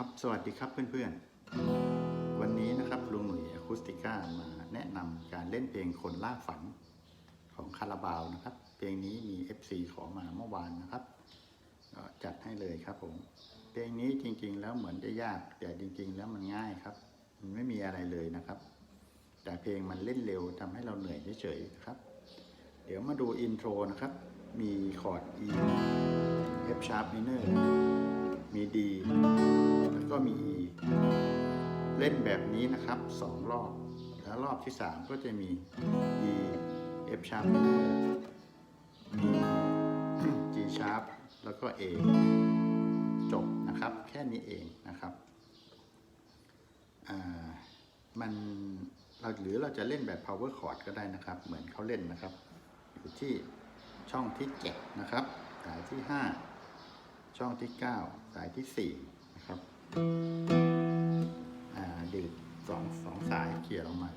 ครับ สวัสดีครับเพื่อนๆ วันนี้นะครับลุงหนุ่ยอะคูสติก้ามาแนะนำการเล่นเพลงคนล่าฝันของคาราบาวนะครับ เพลงนี้มี FC ขอมาเมื่อวานนะครับ จัดให้เลยครับผม เพลงนี้จริงๆ แล้วเหมือนจะยาก แต่จริง ๆ แล้วมันง่ายครับ มันไม่มีอะไรเลยนะครับ แต่เพลงมันเล่นเร็วทำให้เราเหนื่อยเฉยๆครับ เดี๋ยวมาดูอินโทรนะครับ มีคอร์ด E F sharp minor มี D มี E เล่นแบบนี้นะครับสองรอบ แล้วรอบที่สามก็จะมี E F sharp minor G sharp แล้วก็ A จบนะครับ แค่นี้เองนะครับมันเราหรือเราจะเล่นแบบ power chord ก็ได้นะครับ เหมือนเขาเล่นนะครับ อยู่ที่ช่องที่ 7 นะครับ สายที่ 5 ช่องที่ 9 สายที่ 4 ดีดสองสองสายเกี่ยลงมา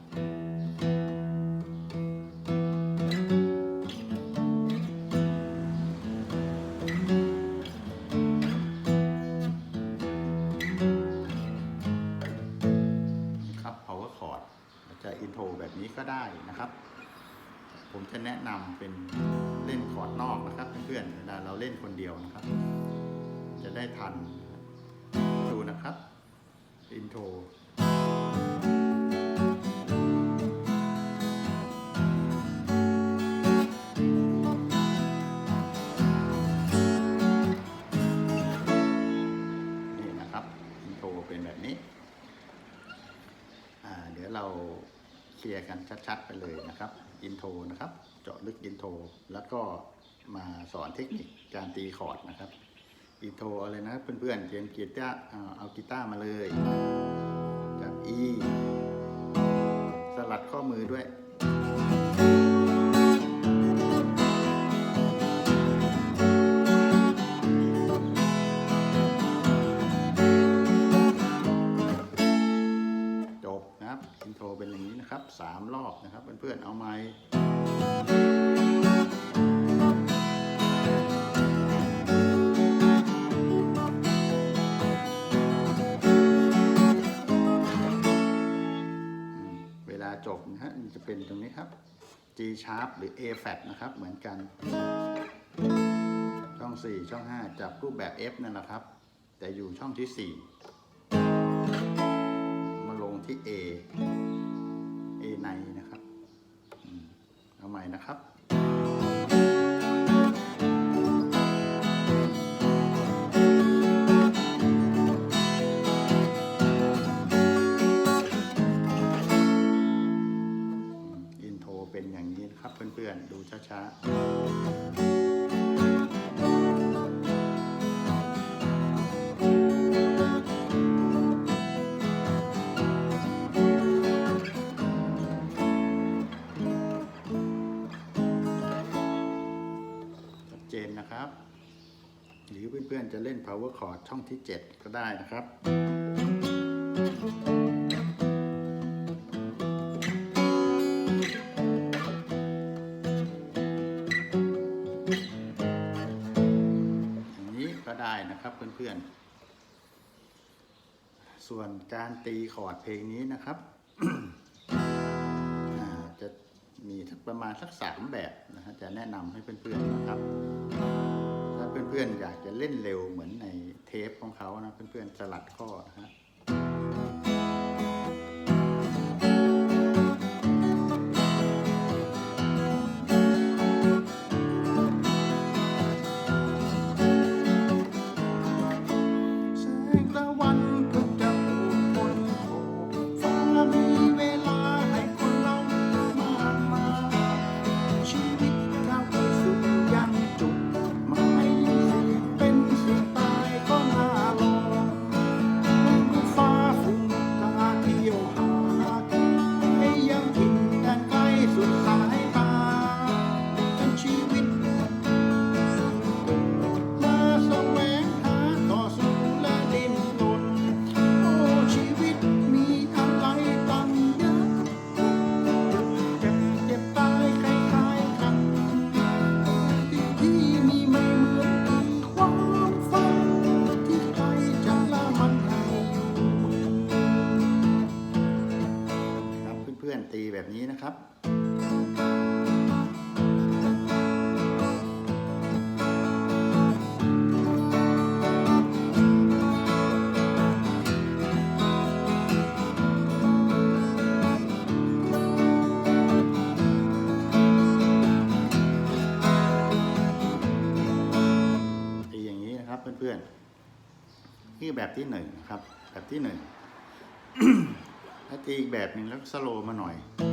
ครับ power chord จะอินโทรแบบนี้ก็ได้นะครับ ผมจะแนะนำเป็นเล่นคอร์ดนอกนะครับเพื่อนๆเวลาเราเล่นคนเดียวนะครับ จะได้ทัน โทรนี่นะครับอินโทรเป็นแบบนี้อ่าเดี๋ยวเราเคลียร์กันชัดๆไปเลยนะครับ อินโทรนะครับ เจาะลึกอินโทรแล้วก็มาสอนเทคนิคการตีคอร์ดนะครับ อินโทรอะไรนะเพื่อนๆเตรียมกีตาร์เอากีตาร์มาเลย E สลัดข้อมือด้วย จบนะครับอินโทรเป็นอย่างนี้นะครับสามรอบนะครับเพื่อนๆเอาไม้ จบนะฮะมันจะเป็นตรงนี้ครับ G sharp หรือ A flat นะครับ เหมือนกัน ช่อง 4 ช่อง 5 จับรูปแบบ F นั่นแหละครับ แต่อยู่ช่องที่ 4 มาลงที่ A A ในนะครับ เอาใหม่นะครับ อนดูช้าๆชัดเจนนะครับ หรือเพื่อนๆจะเล่น power chord ช่องที่ 7 ก็ได้นะครับ พื่อน ส่วนการตีคอร์ดเพลงนี้นะครับ จะมีสักประมาณสักสามแบบนะฮะจะแนะนำให้เพื่อนๆนะครับ ถ้าเพื่อนๆอยากจะเล่นเร็วเหมือนในเทปของเขานะเพื่อนๆสลัดข้อนะฮะ พื่อนตีแบบนี้นะครับตีอย่างนี้นะครับเพื่อนๆนี่แบบที่หนึ่งครับ แบบที่หนึ่ง ตีอีกแบบหนึ่งแล้วสโลมาหน่อย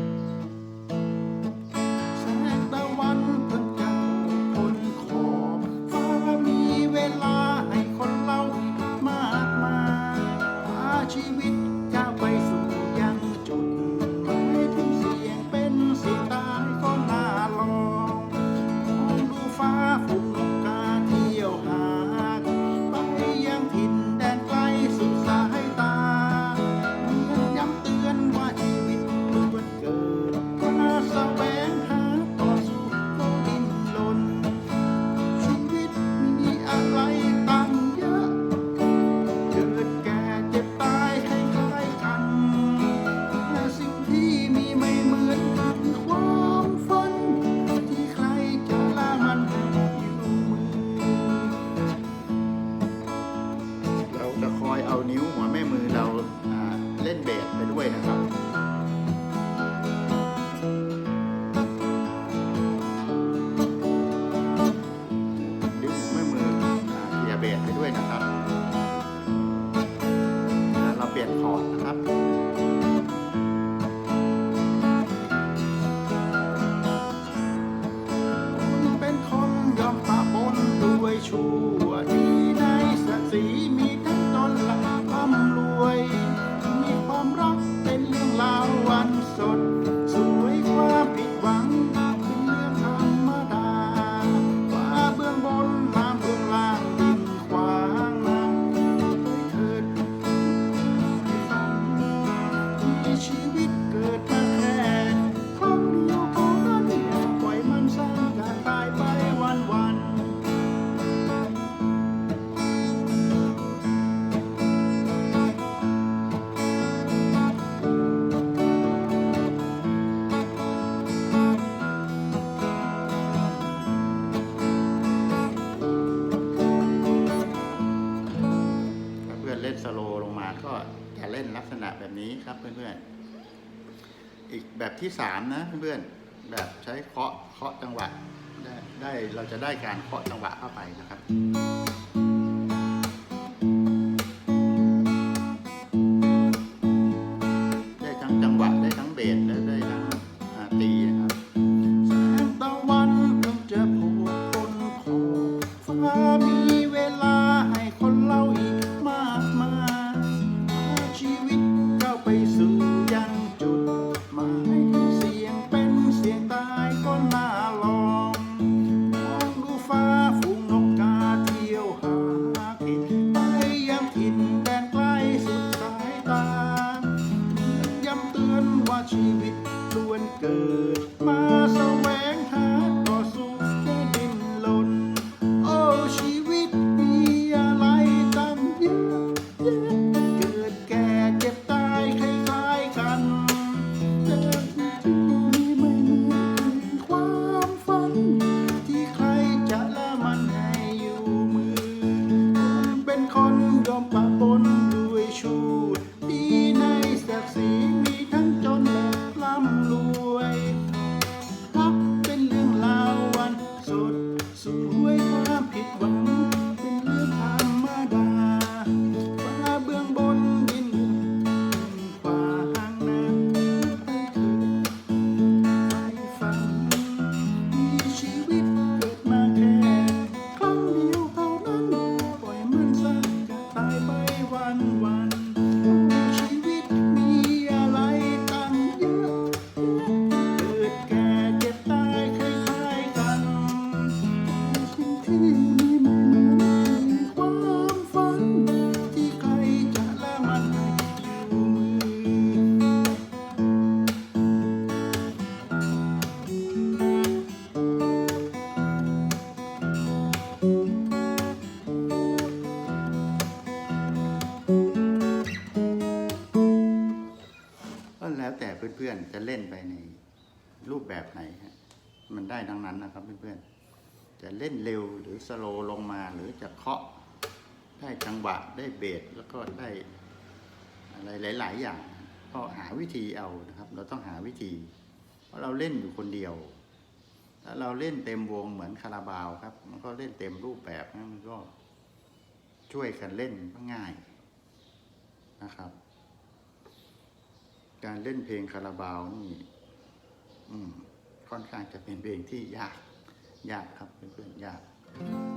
อีกแบบที่สามนะเพื่อนแบบใช้เคาะเคาะจังหวะได้เราจะได้การเคาะจังหวะเข้าไปนะครับ จะเล่นเร็วหรือสโลว์ลงมาหรือจะเคาะได้จังหวะได้เบสแล้วก็ได้อะไรหลาย ๆ อย่างก็หาวิธีเอานะครับ เราต้องหาวิธี เพราะเราเล่นอยู่คนเดียวถ้าเราเล่นเต็มวงเหมือนคาราบาวครับ มันก็เล่นเต็มรูปแบบนะมันก็ช่วยกันเล่นก็ง่ายนะครับ การเล่นเพลงคาราบาวนี่ค่อนข้างจะเป็นเพลงที่ยาก ยากครับเพื่อนๆยาก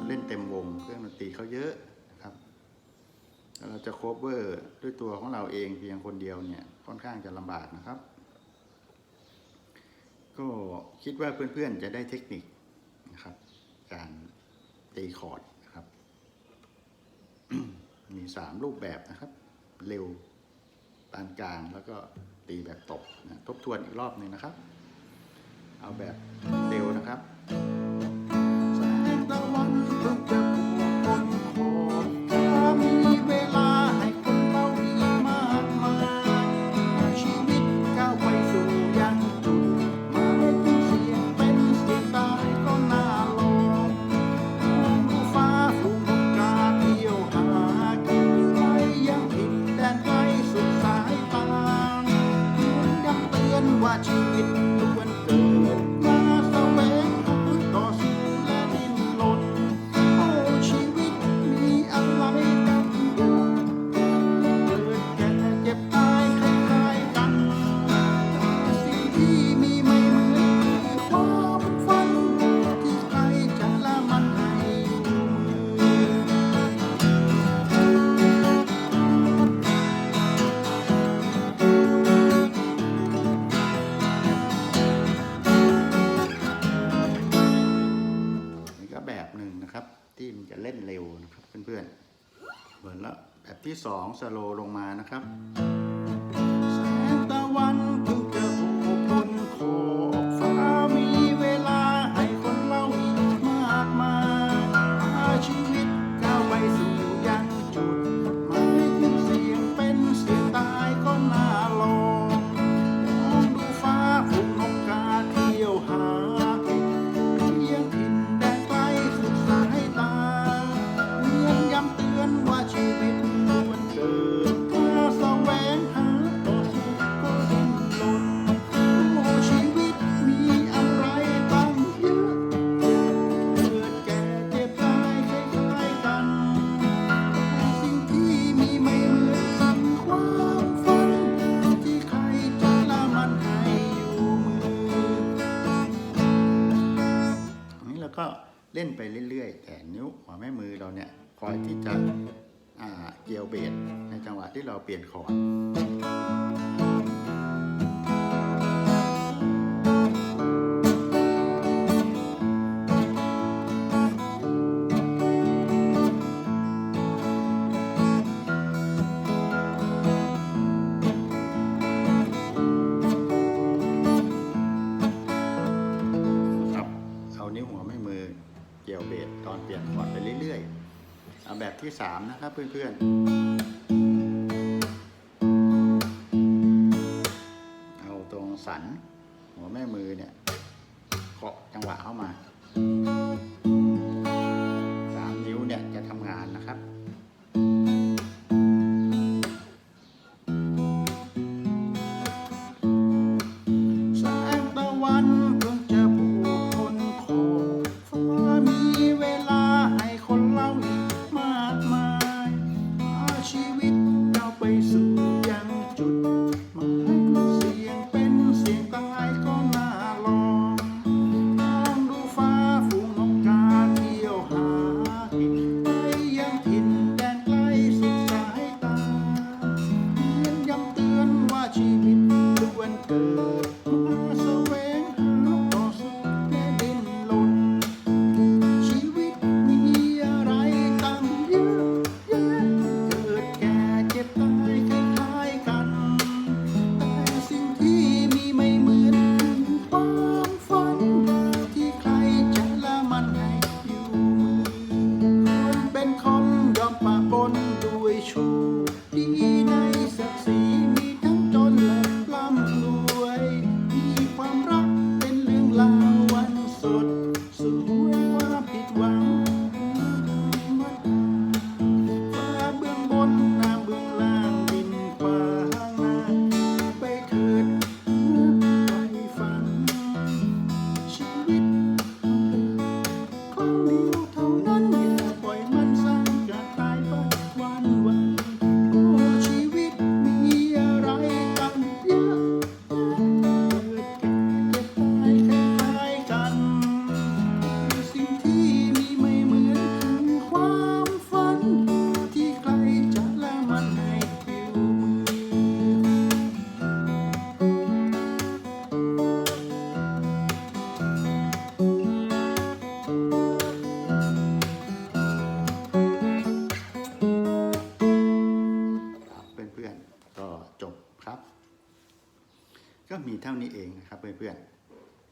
เล่นเต็มวงเครื่องดนตรีเขาเยอะนะครับแล้วเราจะโคเวอร์ด้วยตัวของเราเองเพียงคนเดียวเนี่ยค่อนข้างจะลำบากนะครับ ก็คิดว่าเพื่อนๆจะได้เทคนิคนะครับ การตีคอร์ดนะครับ มีสามรูปแบบนะครับ เร็วปานกลางแล้วก็ตีแบบตบนะทบทวนอีกรอบหนึ่งนะครับ เอาแบบเร็วนะครับ มันจะเล่นเร็วนะครับเพื่อนๆเหมือนแล้วแบบที่สองสโลลงมานะครับแสงตะวัน เนี่ยคอยที่จะเกี่ยวเบสในจังหวะที่เราเปลี่ยนคอร์ด แบบที่สามนะครับเพื่อนๆ เอาตรงสัน หัวแม่มือเนี่ยเคาะจังหวะเข้ามา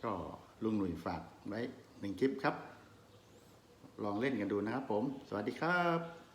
ก็ลุงหนุ่ยฝากไว้หนึ่งคลิปครับ ลองเล่นกันดูนะครับผม สวัสดีครับ